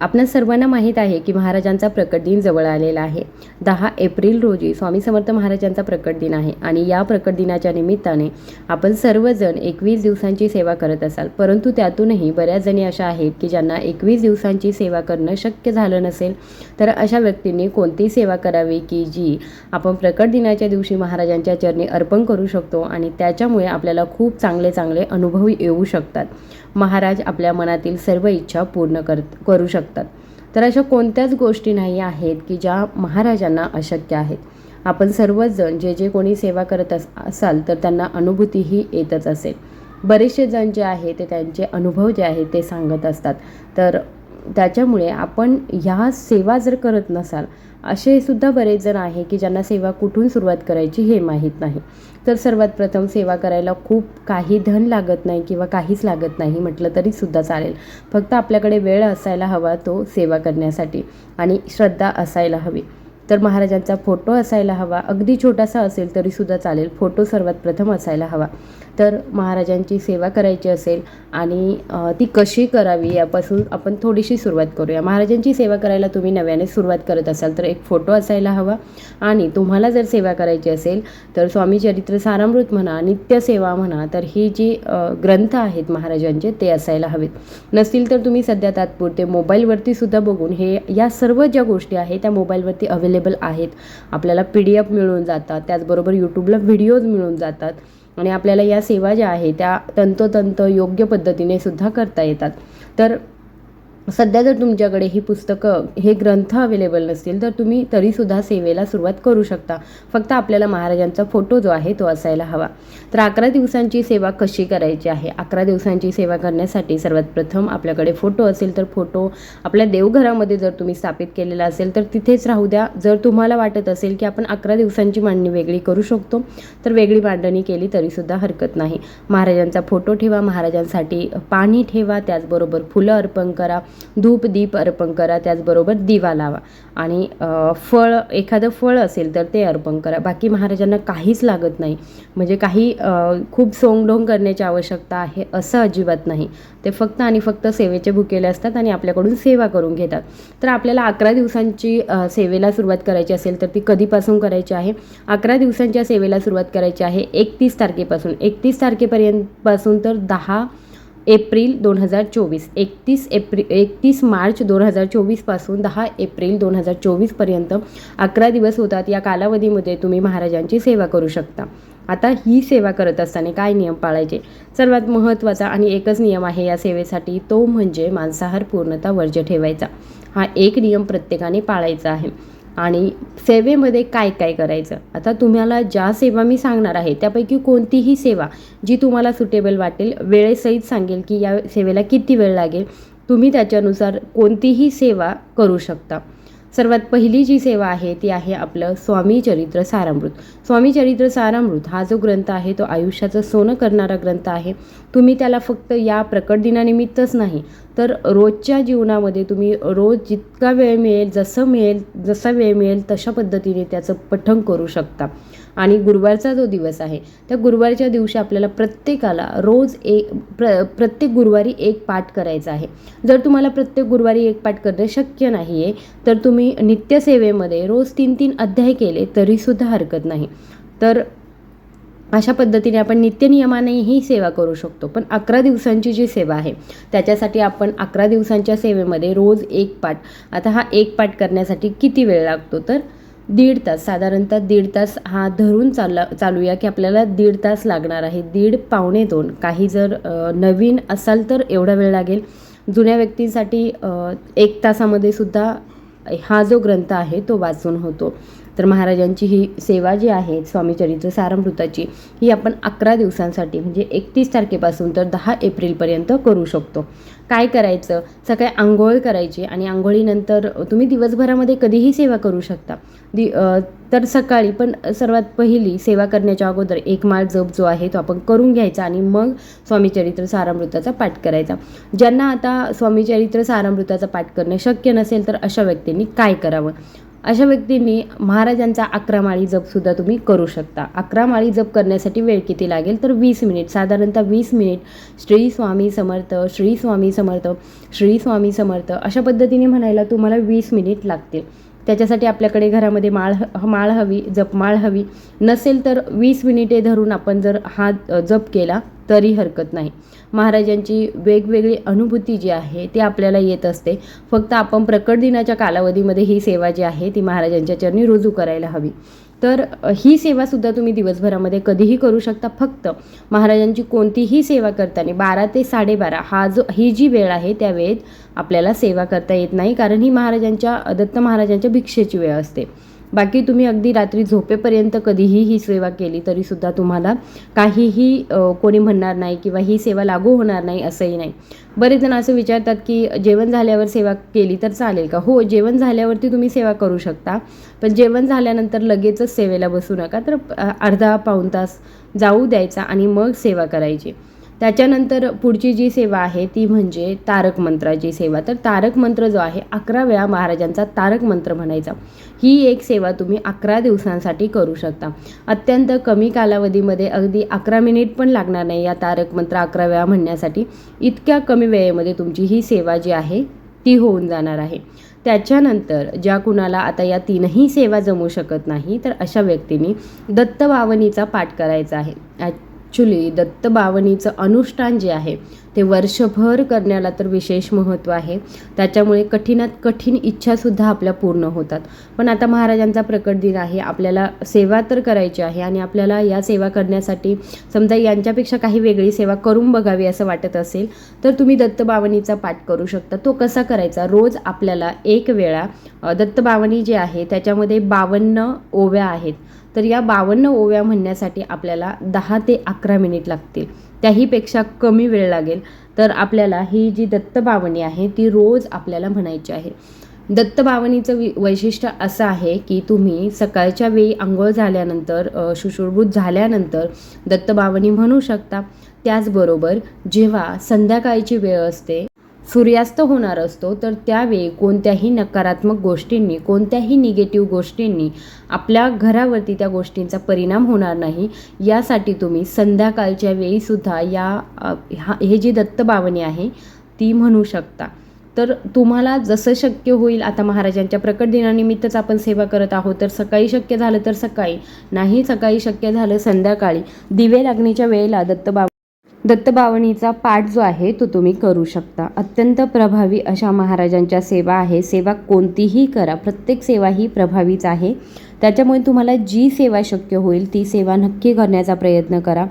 आपल्या सर्वांना माहीत आहे की महाराजांचा प्रकट दिन जवळ आलेला आहे. दहा एप्रिल रोजी स्वामी समर्थ महाराजांचा प्रकट दिन आहे आणि या प्रकट दिनाच्या निमित्ताने आपण सर्वजण एकवीस दिवसांची सेवा करत असाल. परंतु त्यातूनही बऱ्याच जणी अशा आहेत की ज्यांना एकवीस दिवसांची सेवा करणं शक्य झालं नसेल तर अशा व्यक्तींनी कोणती सेवा करावी की जी आपण प्रकट दिनाच्या दिवशी महाराजांच्या चरणी अर्पण करू शकतो आणि त्याच्यामुळे आपल्याला खूप चांगले चांगले अनुभव येऊ शकतात. महाराज आपल्या मनातील सर्व इच्छा पूर्ण कर करू शकतात. तर अशा कोणत्याच गोष्टी नाही आहेत की ज्या महाराजांना अशक्य आहेत. आपण सर्वजण जे जे कोणी सेवा करत अस असाल तर त्यांना अनुभूतीही येतच असेल. बरेचसे जण जे आहे ते त्यांचे अनुभव जे आहेत ते सांगत असतात. तर त्याच्यामुळे आपण ह्या सेवा जर करत नसाल असे सुद्धा बरेच जण आहे की ज्यांना सेवा कुठून सुरुवात करायची हे माहीत नाही. तर सर्वात प्रथम सेवा करायला खूप काही धन लागत नाही किंवा काहीच लागत नाही म्हटलं तरी सुद्धा चालेल. फक्त आपल्याकडे वेळ असायला हवा तो सेवा करण्यासाठी आणि श्रद्धा असायला हवी. तर महाराजांचा फोटो असायला हवा. अगदी छोटासा असेल तरीसुद्धा चालेल. फोटो सर्वात प्रथम असायला हवा. तर महाराजांची सेवा करायची असेल आणि ती कशी करावी यापासून आपण थोडीशी सुरुवात करूया. महाराजांची सेवा करायला तुम्ही नव्याने सुरुवात करत असाल तर एक फोटो असायला हवा आणि तुम्हाला जर सेवा करायची असेल तर स्वामी चरित्र सारामृत म्हणा नित्यसेवा म्हणा तर ही जी ग्रंथ आहेत महाराजांचे ते असायला हवेत. नसतील तर तुम्ही सध्या तात्पुरते मोबाईलवरती सुद्धा बघून हे या सर्व ज्या गोष्टी आहेत त्या मोबाईलवरती अवेलेबल आहेत. आपल्याला पी डी एफ मिळून जातात. त्याचबरोबर यूट्यूबला व्हिडिओज मिळून जातात. आणि आपल्याला या सेवा ज्या आहे त्या तंतोतंत योग्य पद्धतीने सुद्धा करता येतात. तर सध्या जर तुमच्याकडे ही पुस्तकं हे ग्रंथ अवेलेबल नसतील तर तुम्ही तरीसुद्धा सेवेला सुरुवात करू शकता. फक्त आपल्याला महाराजांचा फोटो जो आहे तो असायला हवा. तर अकरा दिवसांची सेवा कशी करायची आहे? अकरा दिवसांची सेवा करण्यासाठी सर्वात प्रथम आपल्याकडे फोटो असेल तर फोटो आपल्या देवघरामध्ये जर तुम्ही स्थापित केलेला असेल तर तिथेच राहू द्या. जर तुम्हाला वाटत असेल की आपण अकरा दिवसांची मांडणी वेगळी करू शकतो तर वेगळी मांडणी केली तरीसुद्धा हरकत नाही. महाराजांचा फोटो ठेवा महाराजांसाठी पाणी ठेवा त्याचबरोबर फुलं अर्पण करा. धूप दीप अर्पण करा त्याचबरोबर दिवा लावा. आणि फळ एखादं फळ असेल तर ते अर्पण करा. बाकी महाराजांना काहीच लागत नाही. म्हणजे काही खूप सोंगडोंग करण्याची आवश्यकता आहे असं अजिबात नाही. ते फक्त आणि फक्त सेवेचे भुकेले असतात आणि आपल्याकडून सेवा करून घेतात. तर आपल्याला अकरा दिवसांची सेवेला सुरुवात करायची असेल तर ती कधीपासून करायची आहे? अकरा दिवसांच्या सेवेला सुरुवात करायची आहे एकतीस तारखेपासून. एकतीस तारखेपर्यंतपासून तर दहा एप्रिल दोन हजार चोवीस. एकतीस एप्रिल एकतीस मार्च दोन हजार चोवीसपासून दहा एप्रिल दोन हजार चोवीसपर्यंत अकरा दिवस होतात. या कालावधीमध्ये तुम्ही महाराजांची सेवा करू शकता. आता ही सेवा करत असताना काय नियम पाळायचे? सर्वात महत्त्वाचा आणि एकच नियम आहे या सेवेसाठी तो म्हणजे मांसाहार पूर्णतः वर्ज्य ठेवायचा. हा एक नियम प्रत्येकाने पाळायचा आहे. आणि सेवेमध्ये काय काय करायचं? आता तुम्हाला ज्या सेवा मी सांगणार आहे त्यापैकी कोणतीही सेवा जी तुम्हाला सुटेबल वाटेल वेळेसहित सांगेल की या सेवेला किती वेळ लागेल तुम्ही त्याच्यानुसार कोणतीही सेवा करू शकता. सर्वात पहिली जी सेवा आहे ती आहे आपलं स्वामी चरित्र सारामृत. स्वामी चरित्र सारामृत हा जो ग्रंथ आहे तो आयुष्याचं सोनं करणारा ग्रंथ आहे. तुम्ही त्याला फक्त या प्रकट दिनानिमित्तच नाही तर रोजच्या जीवनामध्ये तुम्ही रोज जितका वेळ मिळेल जसं मिळेल जसा वेळ मिळेल तशा पद्धतीने त्याचं पठण करू शकता. आणि गुरुवारचा जो दिवस आहे त्या गुरुवारच्या दिवशी आपल्याला प्रत्येकाला रोज एक प्र प्रत्येक गुरुवारी एक पाठ करायचा आहे. जर तुम्हाला प्रत्येक गुरुवारी एक पाठ करणं शक्य नाही आहे तर तुम्ही नित्यसेवेमध्ये रोज तीन तीन अध्याय केले तरीसुद्धा हरकत नाही. तर अशा पद्धतीने आपण नित्यनियमाने ही सेवा करू शकतो. पण अकरा दिवसांची जी सेवा आहे त्याच्यासाठी आपण अकरा दिवसांच्या सेवेमध्ये रोज एक पाठ आता हा एक पाठ करण्यासाठी किती वेळ लागतो? तर दीड तास साधारणतः दीड तास हा धरून चालला चालूया की आपल्याला दीड तास लागणार आहे. दीड पावणे दोन काही जर नवीन असाल तर एवढा वेळ लागेल. जुन्या व्यक्तींसाठी एक तासामध्ये सुद्धा हा जो ग्रंथ आहे तो वाचून होतो. तर महाराजांची ही सेवा जी आहे स्वामी चरित्र सारामृताची ही आपण अकरा दिवसांसाठी म्हणजे एकतीस तारखेपासून तर दहा एप्रिलपर्यंत करू शकतो. काय करायचं? सकाळी आंघोळ करायची आणि आंघोळीनंतर तुम्ही दिवसभरामध्ये कधीही सेवा करू शकता. दि तर सकाळी पण सर्वात पहिली सेवा करण्याच्या अगोदर एक माळ जप जो आहे तो आपण करून घ्यायचा आणि मग स्वामी चरित्र सारामृताचा पाठ करायचा. ज्यांना आता स्वामीचरित्र सारामृताचा पाठ करणे शक्य नसेल तर अशा व्यक्तींनी काय करावं? अशा व्यक्तींनी महाराजांचा अकरा माळी जपसुद्धा तुम्ही करू शकता. अकरा माळी जप करण्यासाठी वेळ किती लागेल? तर वीस मिनिट. साधारणतः वीस मिनिट. श्री स्वामी समर्थ श्री स्वामी समर्थ श्री स्वामी समर्थ अशा पद्धतीने म्हणायला तुम्हाला वीस मिनिट लागतील. त्याच्यासाठी आपल्याकडे घरामध्ये माळ ह- माळ हवी जपमाळ हवी. नसेल तर वीस मिनिटे धरून आपण जर हा जप केला तरी हरकत नाही. महाराजांची वेगवेगळी अनुभूती जी आहे ती आपल्याला येत असते. फक्त आपण प्रकट दिनाच्या कालावधीमध्ये ही सेवा जी आहे ती महाराजांच्या चरणी रुजू करायला हवी. तर ही सेवासुद्धा तुम्ही दिवसभरामध्ये कधीही करू शकता. फक्त महाराजांची कोणतीही सेवा करताना बारा ते साडेबारा हा जो ही जी वेळ आहे त्या वेळेत आपल्याला सेवा करता येत नाही. कारण ही महाराजांच्या दत्त महाराजांच्या भिक्षेची वेळ असते. बाकी तुम्ही अगदी रात्री झोपेपर्यंत कधीही ही सेवा केली तरीसुद्धा तुम्हाला काहीही कोणी म्हणणार नाही किंवा ही सेवा लागू होणार नाही असंही नाही. बरेच जण असं विचारतात की जेवण झाल्यावर सेवा केली तर चालेल का? हो जेवण झाल्यावरती तुम्ही सेवा करू शकता पण जेवण झाल्यानंतर लगेचच सेवेला बसू नका. तर अर्धा पाऊण तास जाऊ द्यायचा आणि मग सेवा करायची. त्याच्यानंतर पुढची जी सेवा आहे ती म्हणजे तारक मंत्राची सेवा. तर तारक मंत्र जो आहे अकरा वेळा महाराजांचा तारक मंत्र म्हणायचा. ही एक सेवा तुम्ही अकरा दिवसांसाठी करू शकता. अत्यंत कमी कालावधीमध्ये अगदी अकरा मिनिट पण लागणार नाही या तारक मंत्र अकरा वेळा म्हणण्यासाठी. इतक्या कमी वेळेमध्ये तुमची ही सेवा जी आहे ती होऊन जाणार आहे. त्याच्यानंतर ज्या कुणाला आता या तीनही सेवा जमू शकत नाही तर अशा व्यक्तींनी दत्तवावनीचा पाठ करायचा आहे. ॲक्च्युली दत्तभावनीचं अनुष्ठान जे आहे ते वर्षभर करण्याला तर विशेष महत्त्व आहे. त्याच्यामुळे कठीणात कठीण इच्छासुद्धा आपल्या पूर्ण होतात. पण आता महाराजांचा प्रकट दिन आहे. आपल्याला सेवा तर करायची आहे आणि आपल्याला या सेवा करण्यासाठी समजा यांच्यापेक्षा काही वेगळी सेवा करून बघावी असं वाटत असेल तर तुम्ही दत्तबावनीचा पाठ करू शकता. तो कसा करायचा? रोज आपल्याला एक वेळा दत्तबावनी जे आहे त्याच्यामध्ये बावन्न ओव्या आहेत. तर या बावन्न ओव्या म्हणण्यासाठी आपल्याला दहा ते अकरा मिनिट लागतील. त्याहीपेक्षा कमी वेळ लागेल. तर आपल्याला ही जी दत्तबावनी आहे ती रोज आपल्याला म्हणायची आहे. दत्तबावनीचं वि वैशिष्ट्य असं आहे की तुम्ही सकाळच्या वेळी आंघोळ झाल्यानंतर अ, झाल्यानंतर दत्तबावनी म्हणू शकता. त्याचबरोबर जेव्हा संध्याकाळची वेळ असते सूर्यास्त होणार असतो तर त्यावेळी कोणत्याही नकारात्मक गोष्टींनी कोणत्याही निगेटिव्ह गोष्टींनी आपल्या घरावरती त्या गोष्टींचा परिणाम होणार नाही. यासाठी तुम्ही संध्याकाळच्या वेळीसुद्धा या हा हे जी दत्तबावनी आहे ती म्हणू शकता. तर तुम्हाला जसं शक्य होईल आता महाराजांच्या प्रकट दिनानिमित्तच आपण सेवा करत आहोत तर सकाळी शक्य झालं तर सकाळी नाही सकाळी शक्य झालं संध्याकाळी. दिवे लागणीच्या वेळेला दत्तबाब दत्तबावणीचा पाठ जो आहे तो तुम्ही करू शकता. अत्यंत प्रभावी अशा महाराजांच्या सेवा आहे. सेवा कोणतीही करा. प्रत्येक सेवा ही प्रभावीच आहे. त्याच्यामुळे तुम्हाला जी सेवा शक्य होईल ती सेवा नक्की करण्याचा प्रयत्न करा.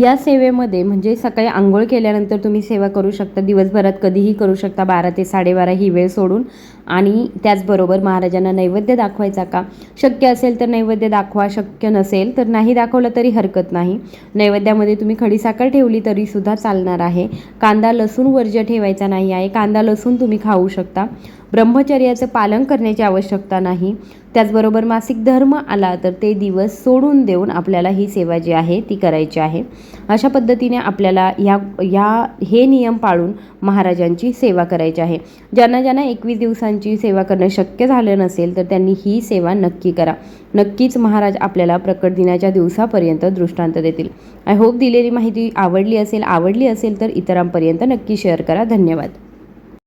या सेवेमध्ये म्हणजे सकाळी आंघोळ केल्यानंतर तुम्ही सेवा करू शकता. दिवसभरात कधीही करू शकता. बारा ते साडेबारा ही वेळ सोडून. आणि त्याचबरोबर महाराजांना नैवेद्य दाखवायचा का? शक्य असेल तर नैवेद्य दाखवा. शक्य नसेल तर नाही दाखवलं तरी हरकत नाही. नैवेद्यामध्ये तुम्ही खडीसाखर ठेवली तरीसुद्धा चालणार आहे. कांदा लसूण वर्ज्य ठेवायचा नाही आहे. कांदा लसूण तुम्ही खाऊ शकता. ब्रह्मचर्याचं पालन करण्याची आवश्यकता नाही. त्याचबरोबर मासिक धर्म आला तर ते दिवस सोडून देऊन आपल्याला ही सेवा जी आहे ती करायची आहे. अशा पद्धतीने आपल्याला या या हे नियम पाळून महाराजांची सेवा करायची आहे. ज्यांना ज्यांना एकवीस दिवसांची सेवा करणं शक्य झालं नसेल तर त्यांनी ही सेवा नक्की करा. नक्कीच महाराज आपल्याला प्रकट दिनाच्या दिवसापर्यंत दृष्टांत देतील. आय होप दिलेली माहिती आवडली असेल आवडली असेल तर इतरांपर्यंत नक्की शेअर करा. धन्यवाद.